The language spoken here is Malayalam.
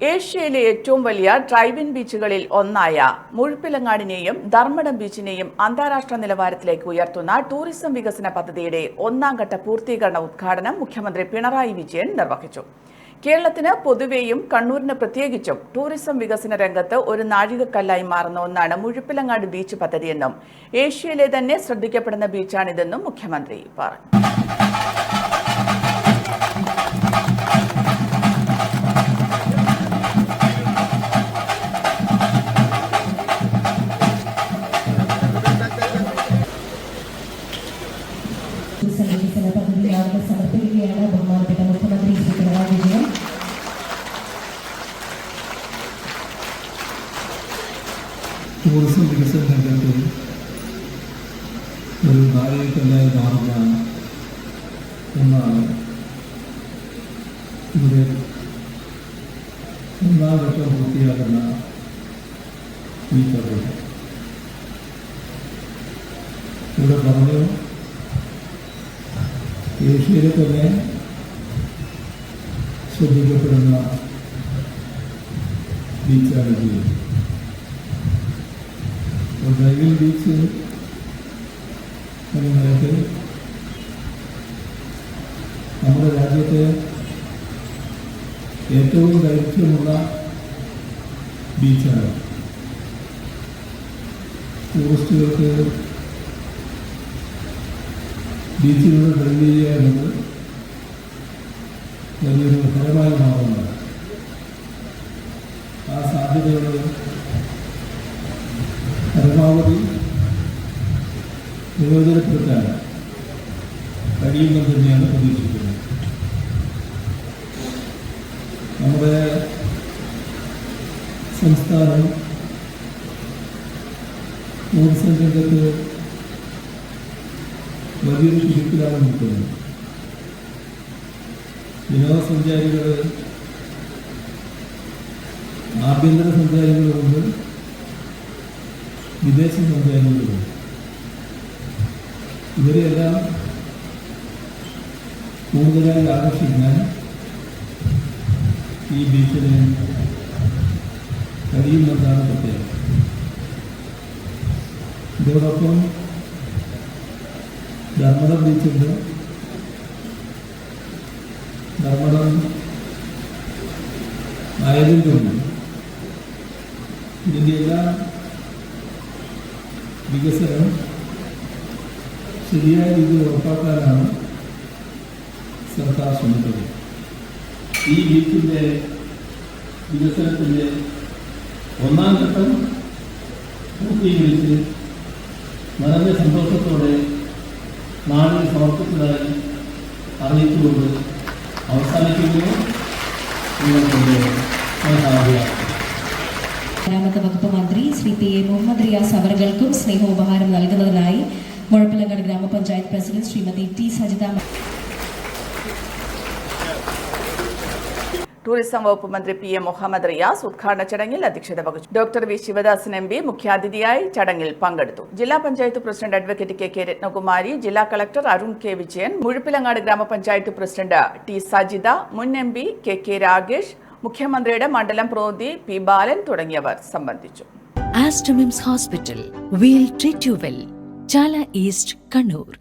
ഏഷ്യയിലെ ഏറ്റവും വലിയ ഡ്രൈവിൻ ബീച്ചുകളിൽ ഒന്നായ മുഴുപ്പിലങ്ങാടിനെയും ധർമ്മടം ബീച്ചിനെയും അന്താരാഷ്ട്ര നിലവാരത്തിലേക്ക് ഉയർത്തുന്ന ടൂറിസം വികസന പദ്ധതിയുടെ ഒന്നാം ഘട്ട പൂർത്തീകരണ ഉദ്ഘാടനം മുഖ്യമന്ത്രി പിണറായി വിജയൻ നിർവഹിച്ചു. കേരളത്തിന് പൊതുവെയും കണ്ണൂരിന് പ്രത്യേകിച്ചും ടൂറിസം വികസന രംഗത്ത് ഒരു നാഴികക്കല്ലായി മാറുന്ന ഒന്നാണ് മുഴുപ്പിലങ്ങാട് ബീച്ച് പദ്ധതിയെന്നും ഏഷ്യയിലെ തന്നെ ശ്രദ്ധിക്കപ്പെടുന്ന ബീച്ചാണിതെന്നും മുഖ്യമന്ത്രി പറഞ്ഞു. വികസന പദ്ധതി നാളെ സമർപ്പിക്കുകയാണ് ബഹുമാനപ്പെട്ട മുഖ്യമന്ത്രി ശ്രീ പിണറായി വിജയൻ. ടൂറിസം വികസന രംഗത്ത് ഒരു നാഴികക്കല്ലായി മാറുന്ന ഒന്നാണ് ഇവിടെ ഒന്നാം ഘട്ടം പൂർത്തിയാകുന്ന ഈ പദ്ധതി ഇവിടെ പറഞ്ഞു ഏഷ്യയിലെ തന്നെ ശ്രദ്ധിക്കപ്പെടുന്ന ബീച്ചാണ് ഇത് ഡ്രൈവിംഗ് ബീച്ച് എന്ന നിലയ്ക്ക് നമ്മുടെ രാജ്യത്തെ ഏറ്റവും ദൈർഘ്യമുള്ള ബീച്ചാണ് ടൂറിസ്റ്റുകൾക്ക് ബീച്ചിലൂടെ ഡ്രൈവ് ചെയ്യുക എന്നത് വലിയൊരു ഫലമായി മാറുന്നു. ആ സാധ്യതയുള്ളത് പരമാവധി പ്രയോജനപ്പെടുത്താൻ കഴിയുമെന്ന് തന്നെയാണ് പ്രതീക്ഷിക്കുന്നത്. നമ്മുടെ സംസ്ഥാനം ടൂറിസം രംഗത്ത് വലിയൊരു കുതിപ്പിലാണ് നിൽക്കുന്നത്. വിനോദസഞ്ചാരികൾ ആഭ്യന്തര സഞ്ചാരികളുണ്ട് വിദേശ സഞ്ചാരികളുണ്ട് ഇവരെയെല്ലാം കൂടുതലായി ആകർഷിക്കാൻ ഈ ബീച്ചിന് കഴിയുമെന്നാണ് പ്രത്യേകം. ഇതോടൊപ്പം ധർമ്മടം ബീച്ചുണ്ട് ധർമ്മടം ആയതിലുണ്ട് ഇതിന്റെ എല്ലാ വികസനം ശരിയായ രീതിയിൽ ഉറപ്പാക്കാനാണ് സർക്കാർ ശ്രമിക്കുന്നത്. ഈ ബീച്ചിന്റെ വികസനത്തിന്റെ ഒന്നാം ഘട്ടം പൂർത്തീകരിച്ച് വളരെ സന്തോഷത്തോടെ നാടിന് സമർപ്പിച്ചതായി അറിയിച്ചുകൊണ്ട് അവസാനിക്കുന്നു. പൊതുമരാമത്ത് വകുപ്പ് മന്ത്രി ശ്രീ പി എ മുഹമ്മദ് റിയാസ് അവർകൾക്കും സ്നേഹോപഹാരം നൽകുന്നതിനായി മുഴപ്പിലങ്ങാട് ഗ്രാമപഞ്ചായത്ത് president Shrimati T Sajitha tourism വകുപ്പ് മന്ത്രി പി എം മുഹമ്മദ് റിയാസ് ഉദ്ഘാടന ചടങ്ങിൽ അധ്യക്ഷത വഹിച്ചു. Doctor V Sivadasan M P മുഖ്യാതിഥിയായി ചടങ്ങിൽ പങ്കെടുത്തു. ജില്ലാ panchayat president advocate K K Rathnakumari ജില്ലാ കളക്ടർ അരുൺ കെ വിജയൻ മുഴുപ്പിലങ്ങാട് ഗ്രാമപഞ്ചായത്ത് പ്രസിഡന്റ് ടി സജിത മുൻ M P K K Ragesh മുഖ്യമന്ത്രിയുടെ മണ്ഡലം പ്രതിനിധി പി ബാലൻ തുടങ്ങിയവർ സംബന്ധിച്ചു. Aster MIMS hospital we'll treat you well Chala east Kannur.